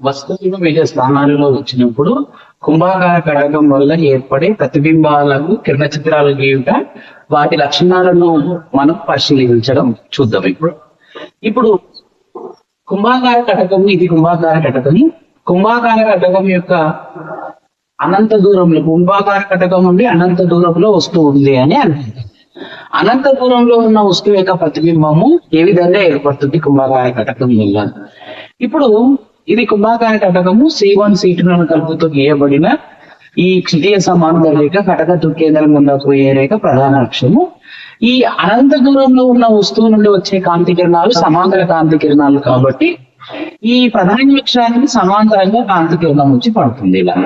వస్తువులు వివిధ స్థానాలలో వచ్చినప్పుడు కుంభాకార కడకం వల్ల ఏర్పడే ప్రతిబింబాలకు కిరణ చిత్రాలు గీయుట వాటి లక్షణాలను మనం పరిశీలించడం చూద్దాం ఇప్పుడు. ఇప్పుడు కుంభాకార కటకం ఇది కుంభాకార కటకం కుంభాకార కటకం యొక్క అనంత దూరంలో కుంభాకార కటకం నుండి అనంత దూరంలో వస్తూ ఉంది అని అంటుంది అనంత దూరంలో ఉన్న వస్తువు యొక్క ప్రతిబింబము ఏ విధంగా ఏర్పడుతుంది కుంభాకార కటకం వల్ల? ఇప్పుడు ఇది కుంభాకార కటకము సి వన్ సి టూ కలుపుతూ గీయబడిన ఈ క్షితీయ సమాంతర రేఖ కటక దుఃఖేంద్రం గుండా పోయే రేఖ ప్రధాన అక్షము ఈ అనంత దూరంలో ఉన్న వస్తువు నుండి వచ్చే కాంతి కిరణాలు సమాంతర కాంతి కిరణాలు కాబట్టి ఈ ప్రధాన అక్షరానికి సమాంతరంగా కాంతి కిరణం వచ్చి పడుతుంది ఇలా.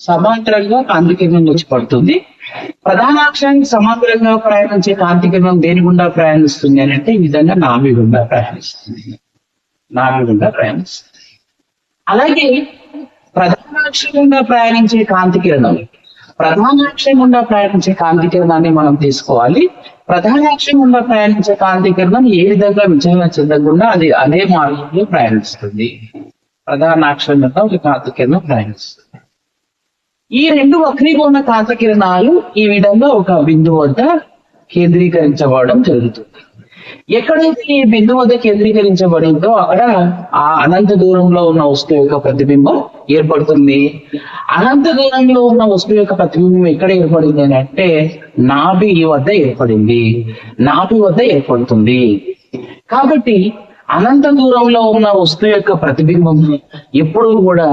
సమాంతరంగా కాంతి కిరణం వచ్చి పడుతుంది. ప్రధాన అక్షానికి సమాంతరంగా ప్రయాణించే కాంతి కిరణం దేని గుండా ప్రయాణిస్తుంది అని అంటే ఈ విధంగా నాభి గుండా ప్రయాణిస్తుంది. నాభి ప్రయాణిస్తుంది అలాగే ప్రధానాక్షం గుండా ప్రయాణించే కాంతి కిరణం ప్రధానాక్షం గుండా ప్రయాణించే కాంతి కిరణాన్ని మనం తీసుకోవాలి. ప్రధానాక్షం గుండా ప్రయాణించే కాంతి కిరణం ఏ విధంగా విచలన చెందకుండా అది అదే మార్గంలో ప్రయాణిస్తుంది. ప్రధానాక్షం గుండా ఒక కాంతి కిరణం ప్రయాణిస్తుంది. ఈ రెండు వక్రీకోణ కాంతి కిరణాలు ఈ విధంగా ఒక బిందువు వద్ద కేంద్రీకరించబడడం జరుగుతుంది. ఎక్కడైతే ఈ బిందువు వద్ద కేంద్రీకరించబడిందో అక్కడ ఆ అనంత దూరంలో ఉన్న వస్తువు యొక్క ప్రతిబింబం ఏర్పడుతుంది. అనంత దూరంలో ఉన్న వస్తువు యొక్క ప్రతిబింబం ఎక్కడ ఏర్పడింది అని అంటే నాభి వద్ద ఏర్పడింది. నాభి వద్ద ఏర్పడుతుంది. కాబట్టి అనంత దూరంలో ఉన్న వస్తువు యొక్క ప్రతిబింబం ఎప్పుడూ కూడా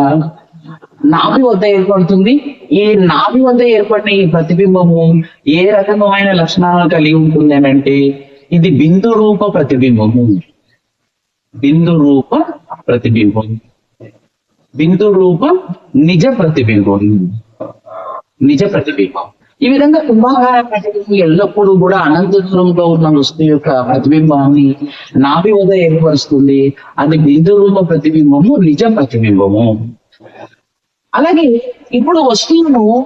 నాభి వద్ద ఏర్పడుతుంది. ఈ నాభి వద్ద ఏర్పడిన ఈ ప్రతిబింబము ఏ రకమైన లక్షణాలను కలిగి ఉంటుంది అంటే ఇది బిందు రూప ప్రతిబింబము బిందు రూప ప్రతిబింబం. బిందు రూప నిజ ప్రతిబింబం. నిజ ప్రతిబింబం. ఈ విధంగా కుంభాకార ప్రతిబింబం ఎల్లప్పుడూ కూడా అనంత దూరంలో ఉన్న వస్తువు యొక్క ప్రతిబింబాన్ని నాభి వద్ద ఏర్పరుస్తుంది. అది బిందు రూప ప్రతిబింబము నిజ ప్రతిబింబము. అలాగే ఇప్పుడు వస్తువును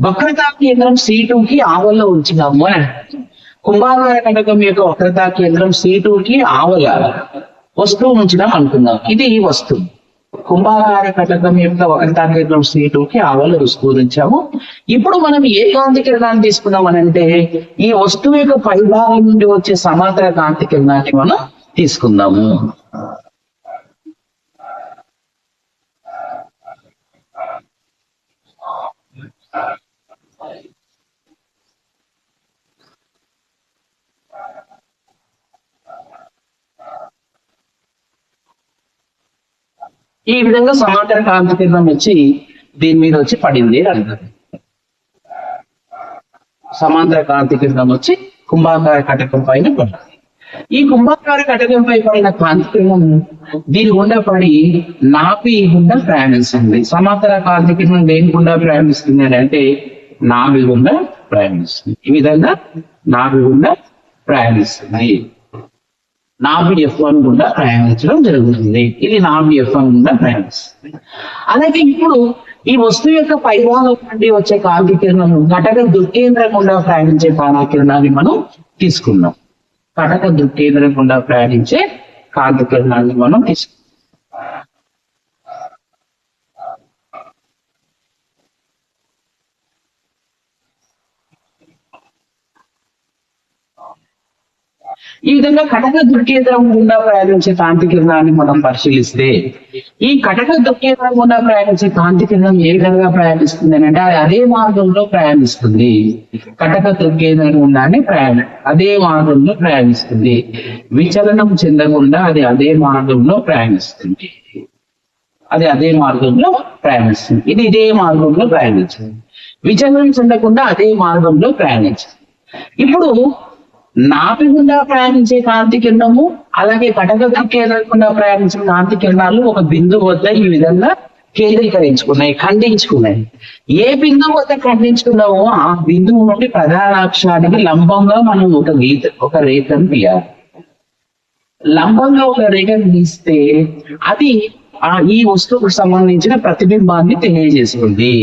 వక్రతా కేంద్రం సి కి ఆవల్లో ఉంచినాము అని అంటారు. కుంభాకార కటకం యొక్క వక్రతా కేంద్రం సి కి ఆవల వస్తువు ఉంచడం అనుకుందాం. ఇది ఈ వస్తువు. కుంభాకార కటకం యొక్క వక్రతా కేంద్రం సి కి ఆవల వస్తువు ఇప్పుడు మనం ఏ కాంతి కిరణాన్ని తీసుకున్నాం అంటే ఈ వస్తువు యొక్క పైభాగం నుండి వచ్చే సమాంతర కాంతి కిరణాన్ని మనం తీసుకుందాము. ఈ విధంగా సమాంతర కాంతి కిరణం వచ్చి దీని మీద వచ్చి పడింది అంటారు సమాంతర కాంతి కిరణం వచ్చి కుంభాకార కటకం పైన పడింది. ఈ కుంభాకార కటకంపై పడిన కాంతి కిరణం దీని గుండా పడి నాభి గుండా ప్రయాణిస్తుంది. సమాంతర కాంతి కిరణం దేని గుండా ప్రయాణిస్తుంది అని అంటే నాభి గుండా ప్రయాణిస్తుంది. ఈ విధంగా నాభి గుండా ప్రయాణిస్తుంది. నాభి ఎఫ్ వన్ గుండా ప్రయాణించడం జరుగుతుంది. ఇది నాభి ఎఫ్ వన్ గుండా ప్రయాణిస్తుంది. అలాగే ఇప్పుడు ఈ వస్తువు యొక్క పైభాగం నుండి వచ్చే కాంతి కిరణం కటక దుర్కేంద్రం గుండా ప్రయాణించే కాంతి కిరణాన్ని మనం తీసుకున్నాం. కటక దుర్కేంద్రం గుండా ప్రయాణించే కాంతి కిరణాన్ని మనం తీసుకున్నాం. ఈ విధంగా కటక దుర్కేంద్రం గుండా ప్రయాణించే కాంతి కిరణాన్ని మనం పరిశీలిస్తే ఈ కటక దుర్కేంద్రం గుండా ప్రయాణించే కాంతి కిరణం ఏ విధంగా ప్రయాణిస్తుంది అని అంటే అది అదే మార్గంలో ప్రయాణిస్తుంది. కటక దుర్కేంద్రం గుండానే ప్రయాణం అదే మార్గంలో ప్రయాణిస్తుంది. విచలనం చెందకుండా అది అదే మార్గంలో ప్రయాణిస్తుంది. అది అదే మార్గంలో ప్రయాణిస్తుంది. ఇది ఇదే మార్గంలో ప్రయాణించింది. విచలనం చెందకుండా అదే మార్గంలో ప్రయాణించింది. ఇప్పుడు నాభి గుండా ప్రయాణించే కాంతి కిరణము అలాగే కటక కేంద్రకుండా ప్రయాణించే కాంతి కిరణాలు ఒక బిందువు వద్ద ఈ విధంగా కేంద్రీకరించుకున్నాయి ఖండించుకున్నాయి. ఏ బిందువు వద్ద ఖండించుకున్నామో ఆ బిందువు నుండి ప్రధానాక్షానికి లంబంగా మనం ఒక గీత ఒక రేఖను తీయాలి లంబంగా ఒక రేఖను గీస్తే అది ఆ ఈ వస్తువుకు సంబంధించిన ప్రతిబింబాన్ని తెలియజేస్తుంది.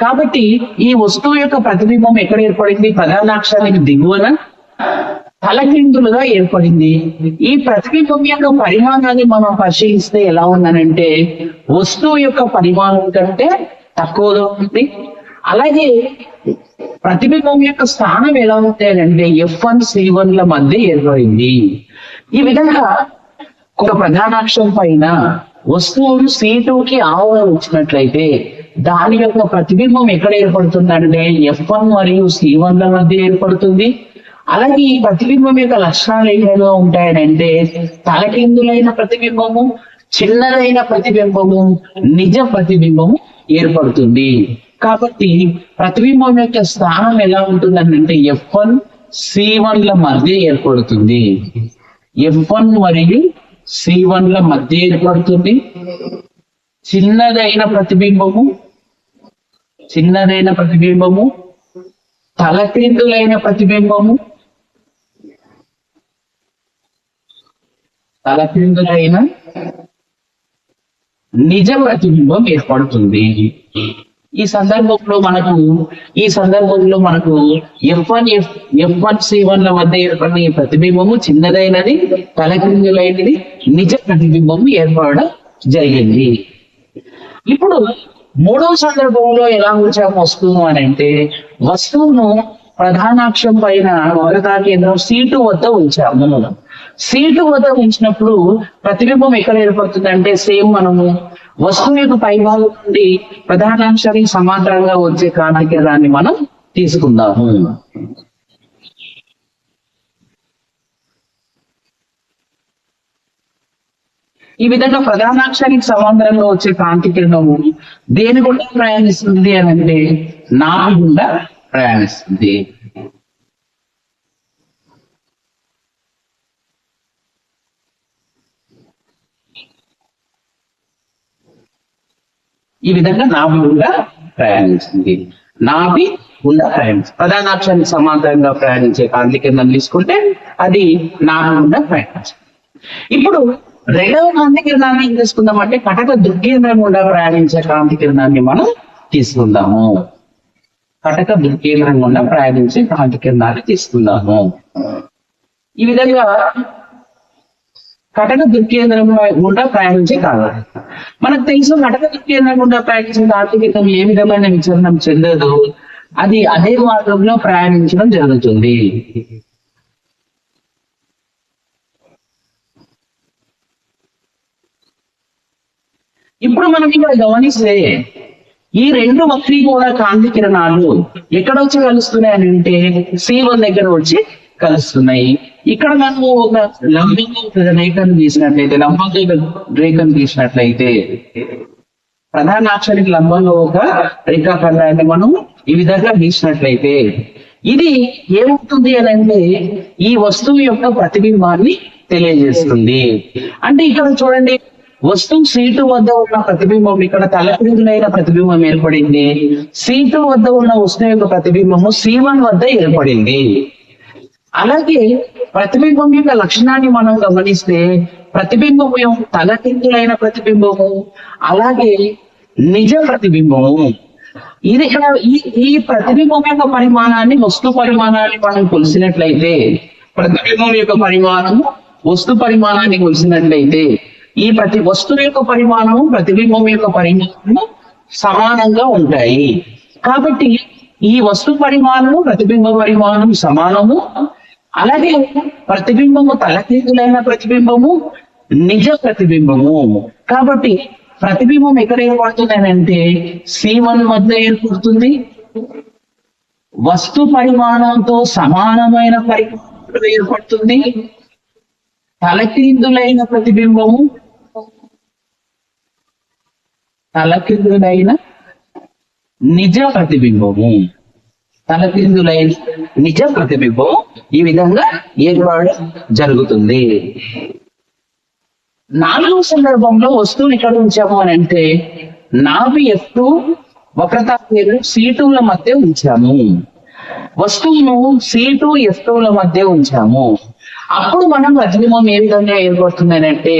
కాబట్టి ఈ వస్తువు యొక్క ప్రతిబింబం ఎక్కడ ఏర్పడింది? ప్రధానాక్షానికి దిగువన తలకిందులుగా ఏర్పడింది. ఈ ప్రతిబింబం యొక్క పరిమాణాన్ని మనం పరిశీలిస్తే ఎలా ఉందనంటే వస్తువు యొక్క పరిమాణం కంటే తక్కువగా ఉంది. అలాగే ప్రతిబింబం యొక్క స్థానం ఎలా ఉంటాయంటే ఎఫ్ వన్ సి వన్ ల మధ్య ఏర్పడింది. ఈ విధంగా ఒక ప్రధానాక్షం పైన వస్తువులు సి కి ఆవరణ వచ్చినట్లయితే దాని యొక్క ప్రతిబింబం ఎక్కడ ఏర్పడుతుందంటే ఎఫ్ వన్ మరియు సి వన్ ల మధ్య ఏర్పడుతుంది. అలాగే ఈ ప్రతిబింబం యొక్క లక్షణాలు ఏమైనా ఉంటాయనంటే తలకిందులైన ప్రతిబింబము చిన్నదైన ప్రతిబింబము నిజ ప్రతిబింబము ఏర్పడుతుంది. కాబట్టి ప్రతిబింబం యొక్క స్థానం ఎలా ఉంటుంది అంటే ఎఫ్ వన్ సి ల మధ్య ఏర్పడుతుంది. ఎఫ్ వన్ మరియు సి వన్ ల మధ్య ఏర్పడుతుంది. చిన్నదైన ప్రతిబింబము చిన్నదైన ప్రతిబింబము తలకిందులైన ప్రతిబింబము తలకిందులైన నిజ ప్రతిబింబం ఏర్పడుతుంది. ఈ సందర్భంలో మనకు ఈ సందర్భంలో మనకు F one F F one C one ల మధ్య ఏర్పడిన ఈ ప్రతిబింబము చిన్నదైనది తలకిందులైనది నిజ ప్రతిబింబము ఏర్పడడం జరిగింది. ఇప్పుడు మూడవ సందర్భంలో ఎలా ఉంచాము వస్తువు అని అంటే వస్తువును ప్రధానాక్షం పైన వక్రతా కేంద్రం సీటు వద్ద ఉంచాము. సీటు వద్ద ఉంచినప్పుడు ప్రతిబింబం ఎక్కడ ఏర్పడుతుంది అంటే సేమ్ మనము వస్తువు యొక్క పైభాగం నుండి ప్రధానాంశానికి సమాంతరంగా వచ్చే కాంతి మనం తీసుకుందాము. ఈ విధంగా ప్రధానాక్షానికి సమాంతరంగా వచ్చే కాంతి కిరణము దేని గుండా ప్రయాణిస్తుంది అని అంటే నాభి గుండా ప్రయాణిస్తుంది. ఈ విధంగా నాభి గుండా ప్రయాణిస్తుంది. నాభి గుండా ప్రయాణిస్తుంది. ప్రధానాక్షానికి సమాంతరంగా ప్రయాణించే కాంతి కింద తీసుకుంటే అది నాభి గుండా ప్రయాణిస్తుంది. ఇప్పుడు రెండవ కాంతి కిరణాన్ని ఏం తీసుకుందాం అంటే కటక దుర్కేంద్రం గుండా ప్రయాణించే కాంతి కిరణాన్ని మనం తీసుకుందాము. కటక దుర్కేంద్రం గుండా ప్రయాణించి కాంతి కేంద్రాన్ని తీసుకున్నాము. ఈ విధంగా కటక దుర్కేంద్రం గుండా ప్రయాణించే కాదు మనకు తెలుసు కటక దుర్కేంద్రం గుండా ప్రయాణించిన కాంతి ఏ విధమైన విచరణం చెందదు. అది అదే మార్గంలో ప్రయాణించడం జరుగుతుంది. ఇప్పుడు మనం ఇక్కడ గమనిస్తే ఈ రెండు వక్రీకోణ కాంతి కిరణాలు ఎక్కడ వచ్చి కలుస్తున్నాయి అని అంటే సి వన్ దగ్గర వచ్చి కలుస్తున్నాయి. ఇక్కడ మనము ఒక లంబంగా రేఖను గీసినట్లయితే లంబంగా రేఖను గీసినట్లయితే ప్రధాన అక్షరానికి లంబంగా ఒక రేఖాఖండాన్ని మనం ఈ విధంగా గీసినట్లయితే ఇది ఏమవుతుంది అని అంటే ఈ వస్తువు యొక్క ప్రతిబింబాన్ని తెలియజేస్తుంది. అంటే ఇక్కడ చూడండి వస్తువు సీటు వద్ద ఉన్న ప్రతిబింబం ఇక్కడ తలక్రిందులైన ప్రతిబింబం ఏర్పడింది. సీటు వద్ద ఉన్న వస్తువు యొక్క ప్రతిబింబము సీవన్ వద్ద ఏర్పడింది. అలాగే ప్రతిబింబం యొక్క లక్షణాన్ని మనం గమనిస్తే ప్రతిబింబము తలకిందులైన ప్రతిబింబము అలాగే నిజ ప్రతిబింబము. ఇది ఈ ఈ ప్రతిబింబం యొక్క పరిమాణాన్ని వస్తు పరిమాణాన్ని మనం కొలిసినట్లయితే ప్రతిబింబం యొక్క పరిమాణము వస్తు పరిమాణాన్ని కొలిసినట్లయితే ఈ ప్రతి వస్తువు యొక్క పరిమాణము ప్రతిబింబం యొక్క పరిమాణము సమానంగా ఉంటాయి. కాబట్టి ఈ వస్తు పరిమాణము ప్రతిబింబ పరిమాణం సమానము. అలాగే ప్రతిబింబము తలకేదులైన ప్రతిబింబము నిజ ప్రతిబింబము కాబట్టి ప్రతిబింబం ఎక్కడ ఏర్పడుతుంది అని అంటే సి వద్ద ఏర్పడుతుంది. వస్తు పరిమాణంతో సమానమైన పరిమాణం ఏర్పడుతుంది. తలకిందులైన ప్రతిబింబము తలకిందులైన నిజ ప్రతిబింబము. తలకిందులైన నిజ ప్రతిబింబము ఈ విధంగా ఏర్పడడం జరుగుతుంది. నాలుగవ సందర్భంలో వస్తువుని ఇక్కడ ఉంచాము అని అంటే నాభి ఎత్తు వక్రతా పేరు సీటుల మధ్య ఉంచాము. వస్తువును సీటు ఎత్తువుల మధ్య ఉంచాము. అప్పుడు మనం ప్రతిబింబం ఏ విధంగా ఏర్పడుతుంది అంటే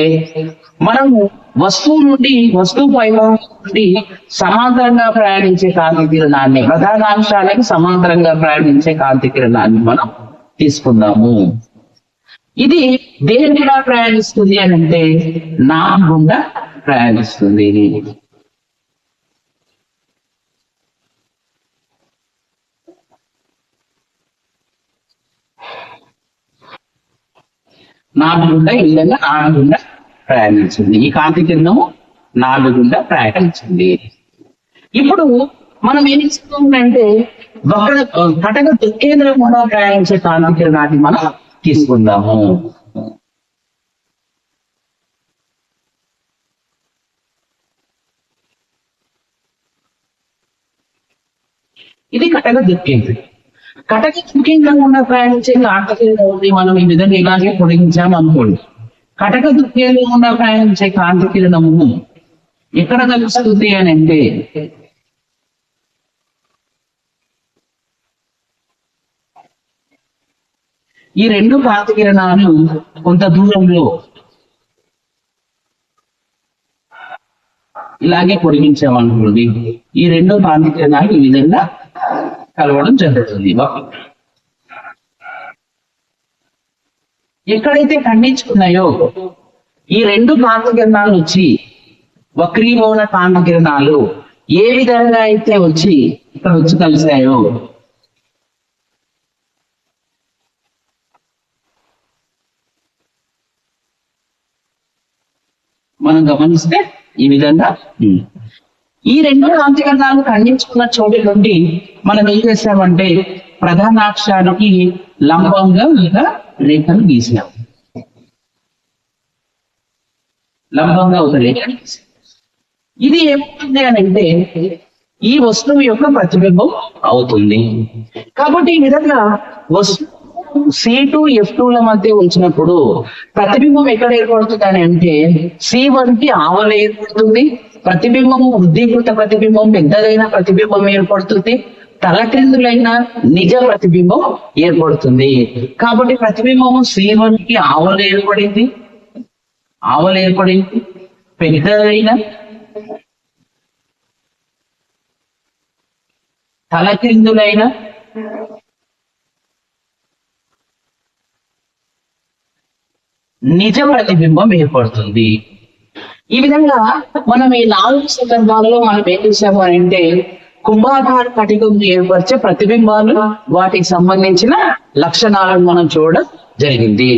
మనము వస్తువు నుండి వస్తువు పైభాగం నుండి సమాంతరంగా ప్రయాణించే కాంతి కిరణాన్ని ప్రధానాంశానికి సమాంతరంగా ప్రయాణించే కాంతి కిరణాన్ని మనం తీసుకుందాము. ఇది దేని కూడా ప్రయాణిస్తుంది అని అంటే నా గుండా ప్రయాణిస్తుంది. నా గుండా ఇల్లంగా నా గుండా ప్రయాణించింది. ఈ కాంతి కిరణం నాలుగు గుండా ప్రయాణించింది. ఇప్పుడు మనం ఏం తీసుకుంటే వక్ర కటక దుఃఖేంద్రం కూడా ప్రయాణించే కాంతి కిరణాన్ని మనం తీసుకుందాము. ఇది కటక దుఃఖేంద్రం కటక దుఃఖేంద్రం గుండా ప్రయాణించే కాంతి కిరణం ఉంది. మనం ఈ విధంగా ఇలాగే పొడిగించాము అనుకోండి కటక దుఃఖేంద్రం ప్రయాణించే కాంతి కిరణము ఎక్కడ కలుస్తుంది అని అంటే ఈ రెండు కాంతి కిరణాలు కొంత దూరంలో ఇలాగే పొడిగించామనుకోండి ఈ రెండు కాంతి కిరణాలు ఈ విధంగా కలవడం జరుగుతుంది. ఎక్కడైతే ఖండించుకున్నాయో ఈ రెండు కాంతకిరణాలు వచ్చి వక్రీభవన కాంతకిరణాలు ఏ విధంగా అయితే వచ్చి ఇక్కడ వచ్చి కలిశాయో మనం గమనిస్తే ఈ విధంగా ఈ రెండు కాంతికరణాలు ఖండించుకున్న చోటు నుండి మనం ఏం చేసామంటే ప్రధానాక్షానికి లంబంగా ఒక రేఖను గీసినాం. లంబంగా ఒక రేఖను గీసాం ఇది ఏమవుతుంది అని అంటే ఈ వస్తువు యొక్క ప్రతిబింబం అవుతుంది. కాబట్టి ఈ విధంగా వస్తువు సి టూ ఎఫ్ టూ ల మధ్య ఉంచినప్పుడు ప్రతిబింబం ఎక్కడ ఏర్పడుతుంది అని అంటే సి వన్కి ఆవల ఏర్పడుతుంది ప్రతిబింబము వృద్ధీకృత ప్రతిబింబం పెద్దదైన ప్రతిబింబం ఏర్పడుతుంది తలక్రిందులైన నిజ ప్రతిబింబం ఏర్పడుతుంది. కాబట్టి ప్రతిబింబము శ్రీవానికి ఆవలు ఏర్పడింది. ఆవలు ఏర్పడింది. పెద్దదైన తలక్రిందులైన నిజ ప్రతిబింబం ఏర్పడుతుంది. ఈ విధంగా మనం ఈ నాలుగు సందర్భాలలో మనం ఏం చేసాము అంటే కుంభాకార కటికం ఏర్పరిచే ప్రతిబింబాలు వాటికి సంబంధించిన లక్షణాలను మనం చూడడం జరిగింది.